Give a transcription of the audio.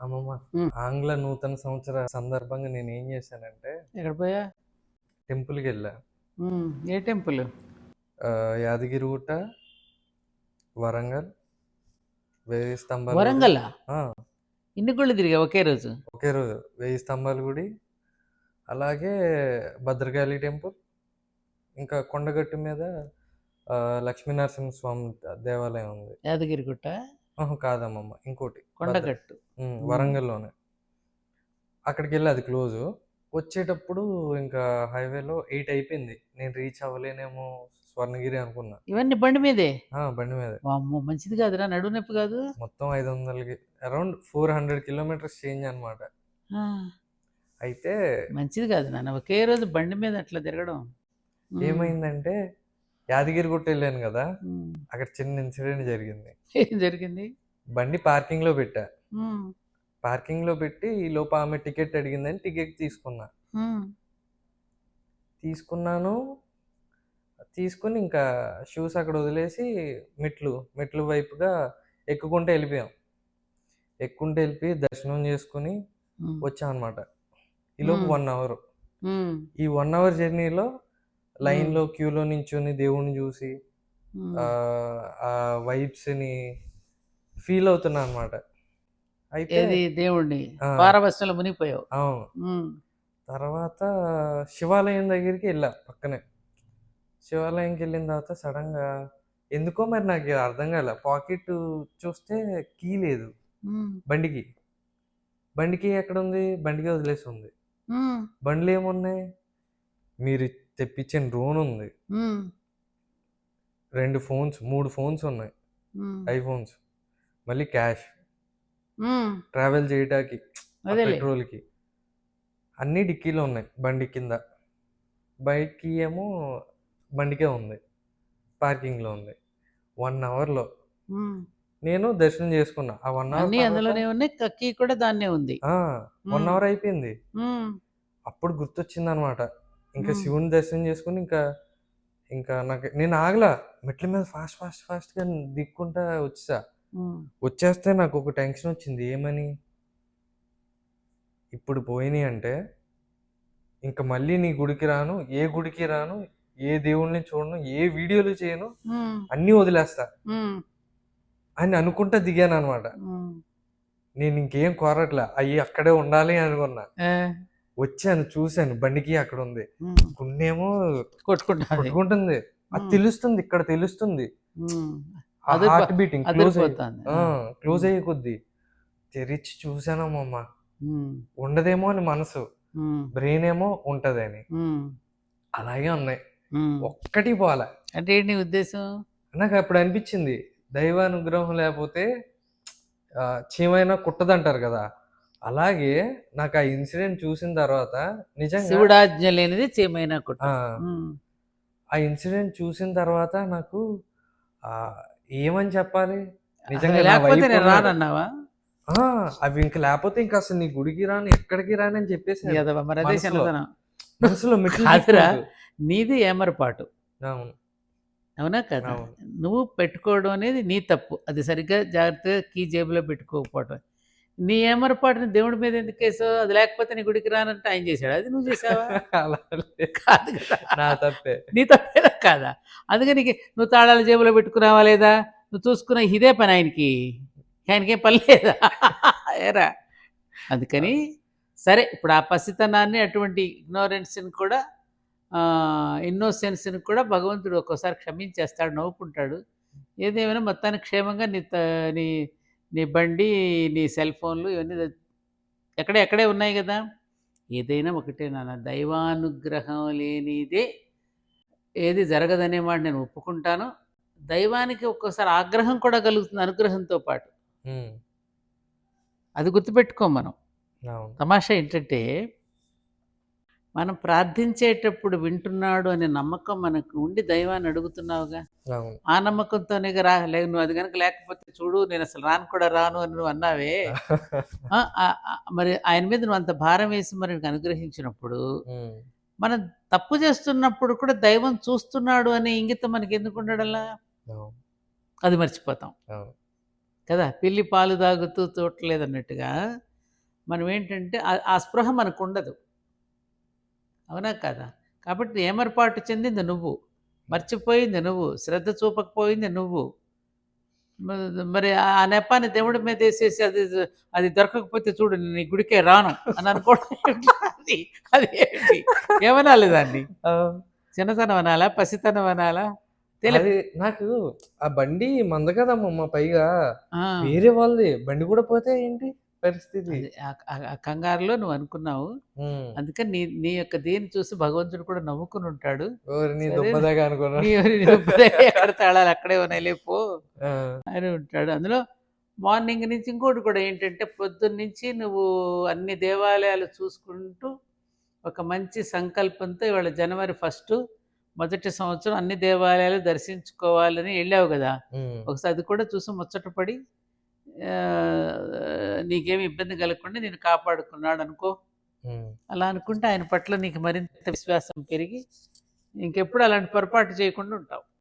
అమ్మమ్మ. ఆంగ్ల నూతన సంవత్సర సందర్భంగా నేను ఏం చేశానంటే ఎక్కడ పోయా? టెంపుల్కి వెళ్ళా. ఏ టెంపుల్? యాదగిరిగుట్ట వరంగల్ వెయ్యి స్తంభాల. వరంగల్ ఇన్ని గుళ్ళు తిరిగా ఒకే రోజు? ఒకే రోజు. వెయ్యి స్తంభాల గుడి అలాగే భద్రకాళి టెంపుల్ ఇంకా కొండగట్టు మీద లక్ష్మీనరసింహ స్వామి దేవాలయం ఉంది. యాదగిరిగుట్ట కాదమ్మమ్మ. ఇంకోటి. కొండగట్టు వరంగల్లోనే. అక్కడికి వెళ్ళి అది క్లోజ్. వచ్చేటప్పుడు ఇంకా హైవేలో ఎయిట్ అయిపోయింది. నేను రీచ్ అవ్వలేనేమో స్వర్ణగిరి అనుకున్నా. ఇవన్నీ బండి మీదే? బండి మీద. వామ్మో మంచిది కాదురా నడువు నొప్పి కాదు? మొత్తం ఐదు వందలకి around four hundred kilometres change అనమాట అయితే మంచిది కాదు నాన్న ఒకే రోజు బండి మీద అట్లా తిరగడం. ఏమైందంటే యాదగిరి గుట్ట వెళ్ళాను కదా. అక్కడ చిన్న ఇన్సిడెంట్ జరిగింది. జరిగింది? బండి పార్కింగ్లో పెట్టా. పార్కింగ్లో పెట్టి ఈ లోపు ఆమె టికెట్ అడిగిందని టికెట్ తీసుకున్నా. తీసుకున్నాను. తీసుకుని ఇంకా షూస్ అక్కడ వదిలేసి మెట్లు మెట్లు వైపుగా ఎక్కుకుంటే వెళ్ళిపోయాం. ఎక్కుంటే వెళ్ళిపోయి దర్శనం చేసుకుని వచ్చాం అనమాట ఈలోపు. One hour. ఈ వన్ అవర్ జర్నీలో లైన్లో క్యూలో నించుని దేవుణ్ణి చూసి. ఆ, ఆ వైబ్స్ని ఫీల్ అవుతున్నా అనమాట అయితే దేవుణ్ణి. ఆ. పారవస్యంలో మునిగిపోయావు. అవును. తర్వాత శివాలయం దగ్గరికి వెళ్ళా పక్కనే. శివాలయంకి వెళ్ళిన తర్వాత సడన్గా ఎందుకో మరి నాకు అర్థం కాలే. పాకెట్ చూస్తే కీ లేదు. బండికి. బండికి ఎక్కడ ఉంది? బండికి వదిలేసి ఉంది. బండ్లు ఏమున్నాయి? మీరు తెప్పించిన డ్రోన్ ఉంది. రెండు ఫోన్స్ మూడు ఫోన్స్ ఉన్నాయి. ఐఫోన్స్ మళ్ళీ క్యాష్. ట్రావెల్ చేయడానికి అదేలే. పెట్రోల్కి. అన్నీ డిక్కీలో ఉన్నాయి బండి కింద. బైక్కి ఏమో బండికే ఉంది పార్కింగ్లో ఉంది వన్ అవర్లో. నేను దర్శనం చేసుకున్నా ఆ వన్ అన్నీ అందులోనే అవర్ ఉన్నాయి కక్కీ కూడా దాన్నే ఉంది. వన్. అవర్ అయిపోయింది. అప్పుడు గుర్తొచ్చింది అనమాట ఇంకా. శివుని దర్శనం చేసుకుని ఇంకా ఇంకా నాకు నేను ఆగలా. మెట్ల మీద ఫాస్ట్ ఫాస్ట్ ఫాస్ట్గా దిక్కుంటా వచ్చేసా. వచ్చేస్తే నాకు ఒక టెన్షన్ వచ్చింది. ఏమని? ఇప్పుడు పోయినాయి అంటే ఇంకా మళ్ళీ నీ గుడికి రాను ఏ గుడికి రాను ఏ దేవుణ్ణి చూడను ఏ వీడియోలు చేయను అన్నీ వదిలేస్తా. అని అనుకుంటా దిగాను అనమాట. నేను ఇంకేం కోరట్లే. అయ్యి అక్కడే ఉండాలి అనుకున్నా. వచ్చాను చూశాను బండికి అక్కడ ఉంది గుండేమో కొట్టుకుంటాది. కొట్టుకుంటుంది. అది. తెలుస్తుంది ఇక్కడ తెలుస్తుంది. హార్ట్ బీటింగ్ క్లోజ్ క్లోజ్ అయ్యే కొద్ది తెరిచి చూసానమ్మమ్మ ఉండదేమో అని మనసు. బ్రెయిన్ ఏమో ఉంటదని. ఉమ్, అలాగే ఉన్నాయి. ఒక్కటి పోలే. అంటే ఏంటి నీ ఉద్దేశం? నాకు అప్పుడు అనిపించింది దైవానుగ్రహం లేకపోతే చీమైనా కుట్టదంటారు కదా. అలాగే నాకు ఆ ఇన్సిడెంట్ చూసిన తర్వాత నిజంగా శివుడాజ్ఞ లేనిది ఆ, ఇన్సిడెంట్ చూసిన తర్వాత నాకు ఏమని చెప్పాలి? నిజంగా. రానన్నావా? అవి ఇంక లేకపోతే ఇంకా అసలు నీ గుడికి రాను ఎక్కడికి రాను అని చెప్పేసి మనసులో. కాదురా. నీది ఏమరపాటు. అవును. అవునా కదా. నువ్వు పెట్టుకోవడం అనేది నీ తప్పు. అది సరిగ్గా జాగ్రత్తగా కీ జేబులో పెట్టుకోకపోవడం నీ ఏమరపాటుని దేవుడి మీద ఎందుకు వేసావు? అది లేకపోతే నీ గుడికి రానంటే ఆయన చేశాడు? అది నువ్వు చేసావా. కాదు కదా. నా తప్పే. నీ తప్పేనా కాదా? అందుకని నువ్వు తాళాలు జేబులో పెట్టుకున్నావా లేదా? నువ్వు చూసుకున్న ఇదే పని ఆయనకి. ఆయనకేం పని లేదా? ఏరా. అందుకని సరే ఇప్పుడు ఆ పసితనాన్ని అటువంటి ఇగ్నోరెన్స్ని కూడా ఇన్నోసెన్స్ని కూడా భగవంతుడు ఒక్కోసారి క్షమించేస్తాడు నవ్వుకుంటాడు. ఏదేమైనా మొత్తానికి క్షేమంగా నీ త- నీ నీ బండి నీ సెల్ ఫోన్లు ఇవన్నీ ఎక్కడే ఎక్కడే ఉన్నాయి కదా? ఏదైనా ఒకటే నాన్న. దైవానుగ్రహం లేనిదే ఏది జరగదనే మాట నేను ఒప్పుకుంటాను. దైవానికి ఒక్కోసారి ఆగ్రహం కూడా కలుగుతుంది అనుగ్రహంతో పాటు. అది గుర్తుపెట్టుకో మనం. తమాషా ఏంటంటే మనం ప్రార్థించేటప్పుడు వింటున్నాడు అనే నమ్మకం మనకు ఉండి దైవాన్ని అడుగుతున్నావుగా? ఆ నమ్మకంతోనే రా లే నువ్వు అది కనుక లేకపోతే చూడు నేను అసలు రాను కూడా రాను అని నువ్వు అన్నావే? మరి ఆయన మీద నువ్వు అంత భారం వేసి మరి అనుగ్రహించినప్పుడు మనం తప్పు చేస్తున్నప్పుడు కూడా దైవం చూస్తున్నాడు అనే ఇంగితం మనకి ఎందుకు ఉండడంలా? అవును. అది మర్చిపోతాం. కదా పిల్లి పాలు తాగుతూ చూడలేదు అన్నట్టుగా మనం ఏంటంటే ఆ స్పృహ మనకు ఉండదు. అవునా కదా? కాబట్టి ఏమరపాటు చెందింది నువ్వు? మర్చిపోయింది నువ్వు? శ్రద్ధ చూపకపోయింది నువ్వు? మరి ఆ నెపాన్ని దేవుడి మీద వేసేసి అది అది దొరకకపోతే చూడు నేను నీ గుడికే రాను అని అనుకోవడం? అది? ఏంటి? ఏమనాలి దాన్ని? చిన్నతనం అనాలా? పసితనం అనాలా? తెలియ అది నాకు ఆ బండి మంద కదమ్మా పైగా. వేరే వాళ్ళది. బండి కూడా పోతే ఏంటి? పరిస్థితి. ఆ- కంగారులో నువ్వు అనుకున్నావు. అందుకని నీ నీ యొక్క దీన్ని చూసి భగవంతుడు కూడా నవ్వుకుని ఉంటాడు. ఎక్కడ తాళాలు అక్కడే ఉన్నాయి లేపో ఆ, అని ఉంటాడు. అందులో మార్నింగ్ నుంచి ఇంకోటి కూడా ఏంటంటే పొద్దున్న నుంచి నువ్వు అన్ని దేవాలయాలు చూసుకుంటూ ఒక మంచి సంకల్పంతో ఇవాళ జనవరి ఫస్ట్ మొదటి సంవత్సరం అన్ని దేవాలయాలు దర్శించుకోవాలని వెళ్ళావు కదా. ఒకసారి అది కూడా చూసి ముచ్చటపడి నీకేమి ఇబ్బంది కలగకుండా నేను కాపాడుకున్నాడు అనుకో. అలా అనుకుంటే ఆయన పట్ల నీకు మరింత విశ్వాసం పెరిగి ఇంకెప్పుడు అలాంటి పొరపాటు చేయకుండా ఉంటావు